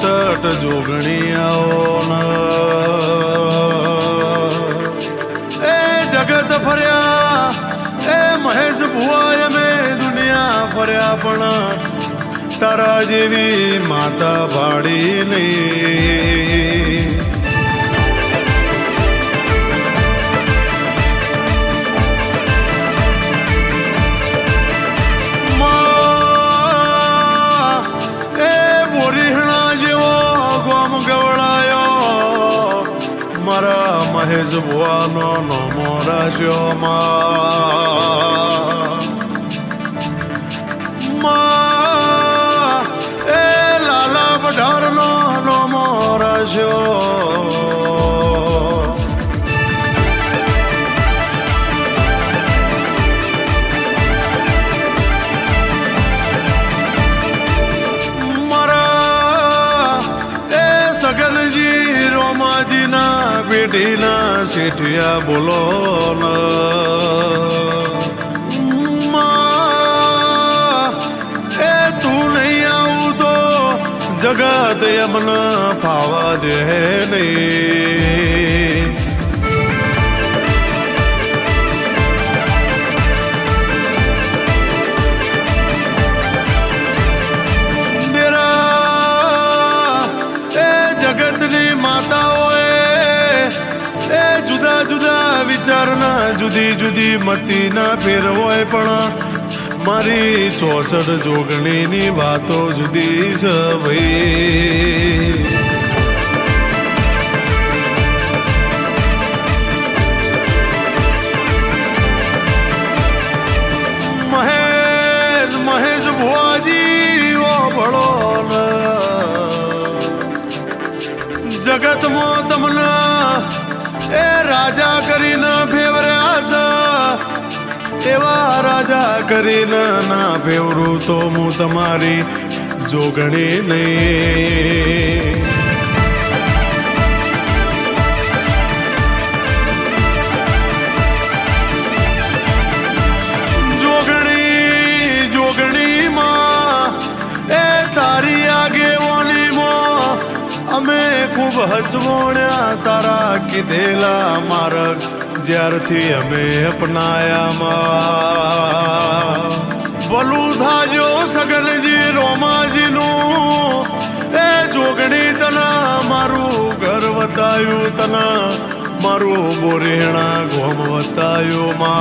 ચોસઠ જોગણી આવો એ જગત ફર્યા, એ મહેશ ભુવાય મે દુનિયા ફર્યા પણ તારા જેવી માતા ભાડી નહીં. મારા મહેશ ભુવાનો નમો રાશ્યો માં માં, એ લાલા પઢારનો નમો રાશ્યો મારા બેટીના શેઠિયા બોલો એ તું નહીં આવું તો જગત એમને ફાવા દે નહીં. જુદી જુદી મતીના ફેર હોય પણ મારી ચોસઠ જોગણીની વાતો જુદી છે ભાઈ રાજા કરીને ના ફેવરું તો હું તમારી જોગણી નહીં. જોગણી, જોગણીમાં એ તારી આગેવાનીમાં અમે ખૂબ હચવોણ્યા તારા કીધેલા માર્ગ જ્યારથી અમે અપનાયામાં. ભલું થાજો સગનજી રોમાજીનું. એ જોગણી તના મારું ઘર વતાયું તના. મારું બોરેણા ગોમ વતાયું માં,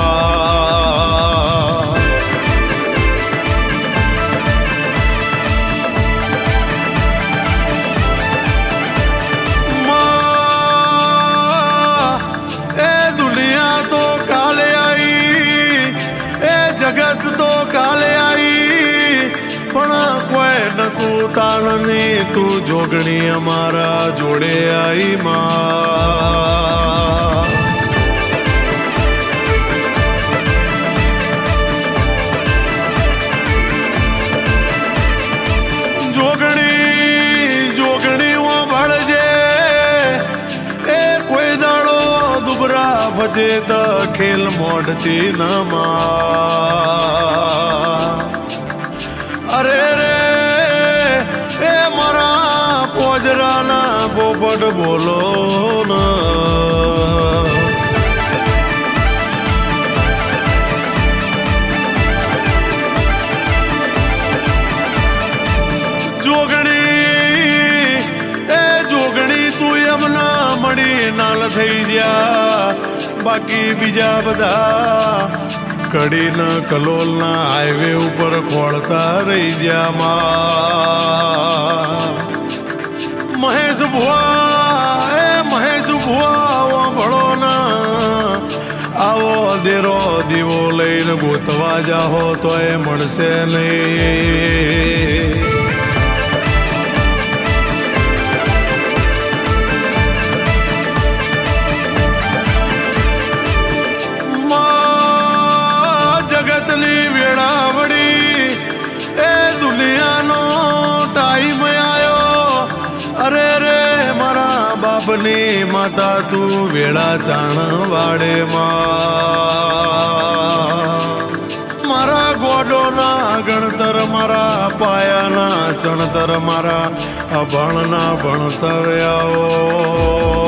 કોઈ નતું તું જોગણી અમારા જોડે આઈ માં. ભજે તો ખેલ મોઢતી નમા અરે રે મારા પોજરાના પોપટ બોલો જોગણી, એ જોગણી, તું એમના મળી નાલ થઈ ગયા. બાકી બીજા બધા કડીના કલોલના હાઈવે ઉપર ખોળતા રહી ગયા માં. મહેશ ભુવા, એ મહેશ ભુવા ભળો ના આવો દેરો દીવો લઈને ગોતવા જાહો, તો એ મળશે નહીં. બાપની માતા તું વેળા ચાણ વાડે મારા ગોડોના ગણતર, મારા પાયાના ચણતર, મારા અભણના ભણતર આવો.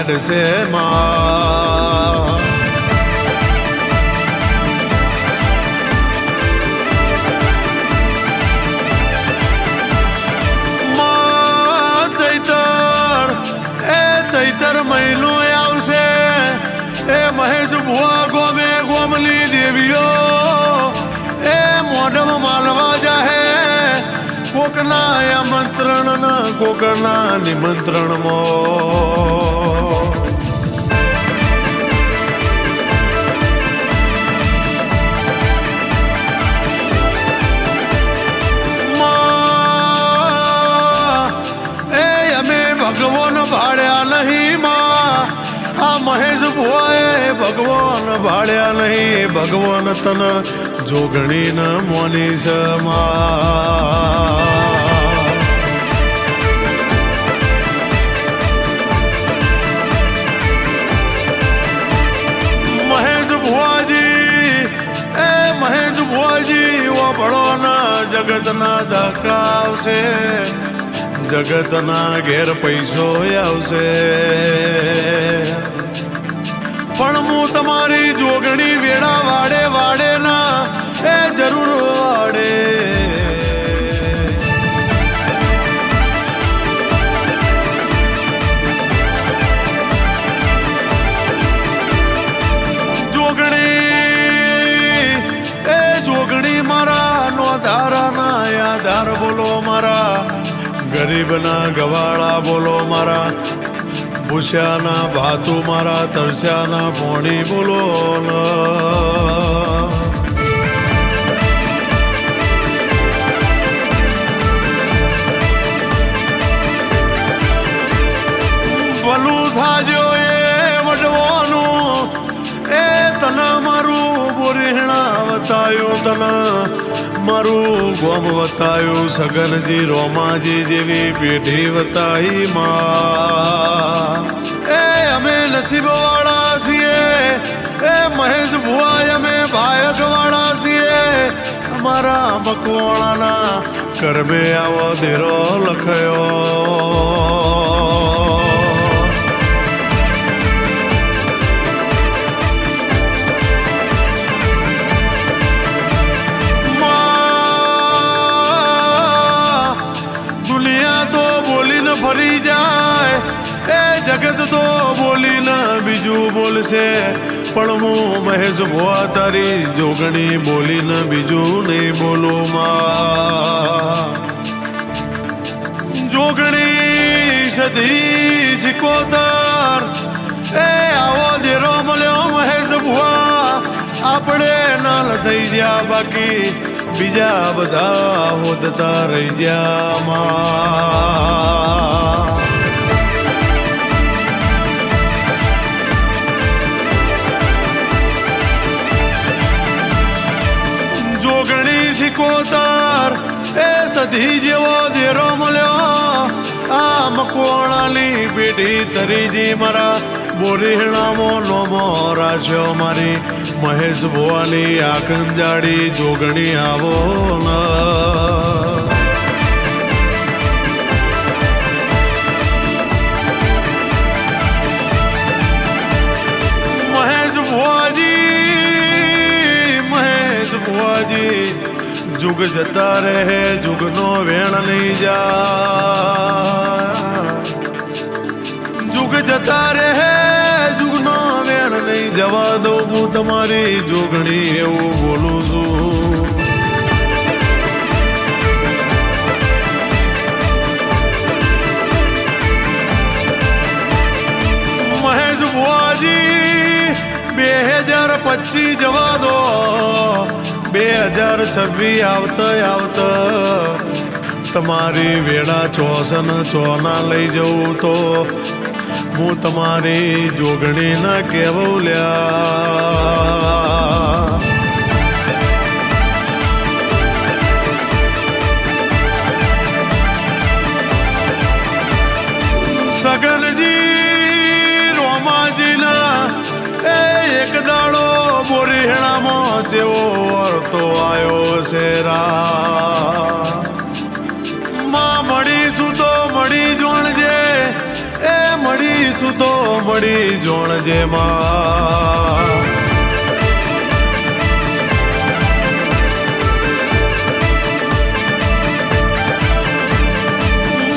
હેડશે માં. ચૈતર, એ ચૈતર મહિનો આવશે. એ મહેશ ભુવા ગોમે ગોમલી દેવીઓ. એ મોઢમ માલવા જાહે. કોકના આમંત્રણ કોકના નિમંત્રણ ભુવાએ ભગવાન ભાડ્યા નહીં, ભગવાન તન જોગણી ન મોની સમા મહેશ ભુવાજી, એ મહેશ ભુવાજી વપડો ના જગતના ધક્કા આવશે જગતના ઘેર પૈસો આવશે. પણ હું તમારી જોગણી વેળા વાડે વાડે ના, એ જરૂર વાડે. જોગણી, એ જોગણી મારા નો ધારાના યાદાર બોલો મારા, ગરીબના ગવાળા બોલો મારા ભૂસ્યાના ભાતુ મારા તરસ્યાના પોણી બોલો બોરીહણા વતાયું તને, મારું ગોમ વતાયું સગનજી રોમાજી જેવી પેઢી વતાઈ માં. એ અમે નસીબ વાળા છીએ, એ મહેશ ભુવા અમે ભાયક વાળા છીએ. અમારા મકવાણાના કરમે આવો દેરો લખયો. જગત તો બોલીને બીજું બોલશે. પણ હું મહેશ ભુવા તારી જોગણી બોલીને બીજું નહીં બોલો માં. જોગણી સધી સિકોતર એ આવો દેરો મળ્યો મહેશ ભુવા. આપણે નાલ થઈ ગયા બાકી, બીજા બધા હોદતા રહી ગયા માં. સિકોતર એ સધી જેવો દેરો મળ્યો આ મકવાણાની પેઢી તરીજી મારા. બોરીહણામો નોમો રાખ્યો મારી. મહેશ ભુવાની આકંજાડી જોગણી આવો ન. ભુવાજી, મહેશ ભુવાજી. જુગ જતા રહે, જુગનો વેણ નહીં જા. જુગ જતા રહે, જુગનો વેણ નહીં જવા દઉં હું તમારી જોગણી એવું બોલું છું. મહેશ ભુવાજી, બે હજાર પચીસ જવા દો. બે હજાર છવ્વીસ આવત આવત. તમારી વેળા ચોસન ચોના લઈ જવું તો. હું તમારી જોગણી ના કેવલ્યા સગનજી! બોરીહેણામાં જેવો વર્તો આવ્યો છે રા માં મળીશું તો મળી જોણજે, એ મળીશું તો મળી જોણજે માં.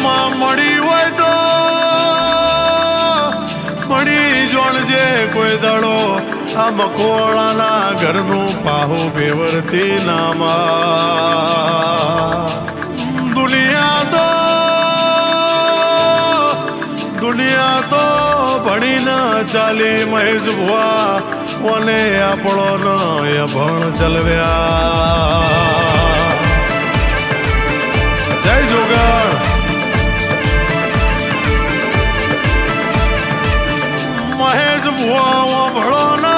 માં કોઈ દાડો આ મકવાળાના ઘરનું પાહુ બેવરતી નામા. દુનિયા તો દુનિયા તો ભણી ન ચાલી મહેશ ભુવા, ઓને આપણો ન ભણ ચલવ્યા. જય જોગણ. મહેશ ભુવા ભળો ના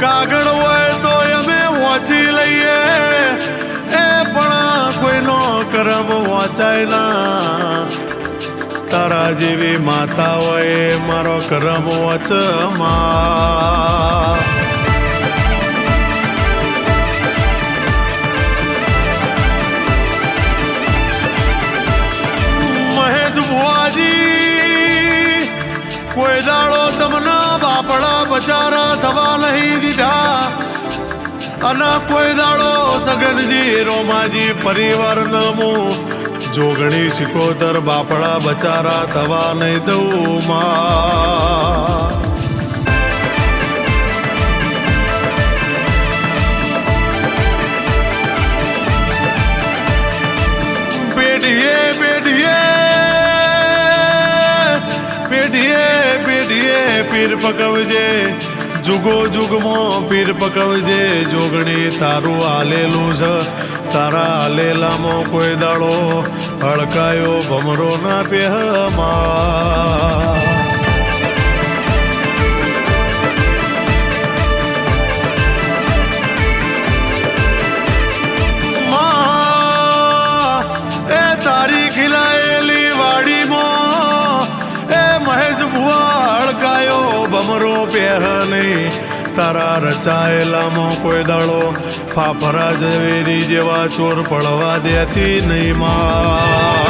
કાગળ હોય તો અમે વાંચી લઈએ. એ પણ કોઈનો કરમ વાંચાય ના. તારા જેવી માતા હોય, મારો કરમ વચમાં બાપડા બચારા થવા નહીં દીધા. અને કોઈ દાડો સગનજી રોમાજી પરિવાર નમું. જોગણી શિકોતર બાપડા બચારા થવા નહીં દઉં માં. પેઢીએ પેઢીએ પેઢીએ પીર પકવજે, જુગો જુગમાં પીર પકવજે, જોગણી તારું આલેલું છે તારા આલેલામાં કોઈ દાડો હળકાયો ભમરો ના પહેમાં બમરો નહીં. તારા રચાયેલામાં કોઈ દાડો ફાફરા જવેરી જેવા ચોર પડવા દેતી નહીં માં.